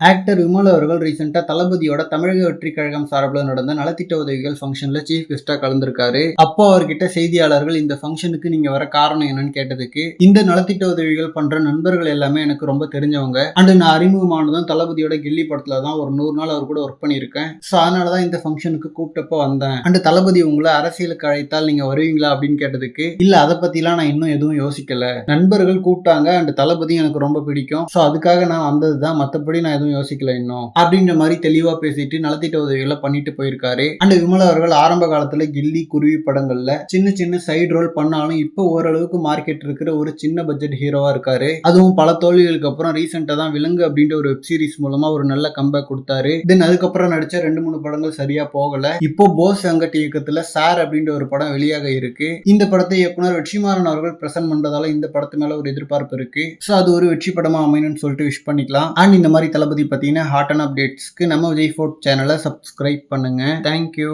Actor Vimal அவர்கள் ரீசெண்டாக தளபதியோட தமிழக வெற்றி கழகம் சார்பில் நடந்த நலத்திட்ட உதவிகள் ஃபங்க்ஷனில் சீஃப் கெஸ்டா கலந்துருக்காரு. அப்போ அவர்கிட்ட செய்தியாளர்கள் இந்த ஃபங்க்ஷனுக்கு நீங்கள் வர காரணம் என்னன்னு கேட்டதுக்கு இந்த நலத்திட்ட உதவிகள் பண்ற நண்பர்கள் எல்லாமே எனக்கு ரொம்ப தெரிஞ்சவங்க. அண்டு நான் அறிமுகமானதும் தளபதியோட கில்லி படத்துல தான் ஒரு நூறு நாள் அவர் கூட ஒர்க் பண்ணியிருக்கேன். ஸோ அதனால தான் இந்த ஃபங்க்ஷனுக்கு கூப்பிட்டப்போ வந்தேன். அண்டு தளபதி உங்களை அரசியலுக்கு அழைத்தால் நீங்கள் வருவீங்களா? அப்படின்னு கேட்டதுக்கு இல்லை அதை பற்றிலாம் நான் இன்னும் எதுவும் யோசிக்கல. நண்பர்கள் கூப்பிட்டாங்க அண்டு தளபதி எனக்கு ரொம்ப பிடிக்கும். ஸோ அதுக்காக நான் வந்தது தான் மற்றபடி நான் எதுவும் யோசிக்கல இன்னும். அப்படின்ற மாதிரி தெளிவா பேசிட்டு நலத்திட்ட உதவிகளை பண்ணிட்டு போயிருக்காரு. அண்ட் விமலா அவர்கள் ஆரம்ப காலத்துல கில்லி குருவி படங்கள்ல சின்ன சின்ன சைடு ரோல் பண்ணாலும் இப்போ ஓரளவுக்கு மார்க்கெட் இருக்கிற ஒரு சின்ன பட்ஜெட் ஹீரோவா இருக்காரு. அதுவும் பல தோல்விகளுக்கு அப்புறம் ரீசெண்டா தான் விலங்கு அப்படின்ற ஒரு வெப் சீரிஸ் மூலமா ஒரு நல்ல கம்பேக் கொடுத்தாரு. தென் அதுக்கப்புறம் நடிச்ச ரெண்டு மூணு படங்கள் சரியா போகல. இப்போ போஸ் வெங்கட் இயக்கத்துல சார் அப்படின்ற ஒரு படம் வெளியாக இருக்கு. இந்த படத்தை இயக்குனர் வெற்றிமாறன் அவர்கள் பிரசன்ட் பண்றதால இந்த படத்து மேல ஒரு எதிர்பார்ப்பு இருக்கு. ஸோ அது ஒரு வெற்றி படமா அமையணும்னு சொல்லிட்டு விஷ் பண்ணிக்கலாம். அண்ட் இந்த மாதிரி தளபதி பார்த்தீங்கன்னா ஹாட் அண்ட் அப்டேட்ஸ்க்கு நம்ம விஜய் ஃபோர்ட் சேனலை சப்ஸ்கிரைப் பண்ணுங்க. Thank you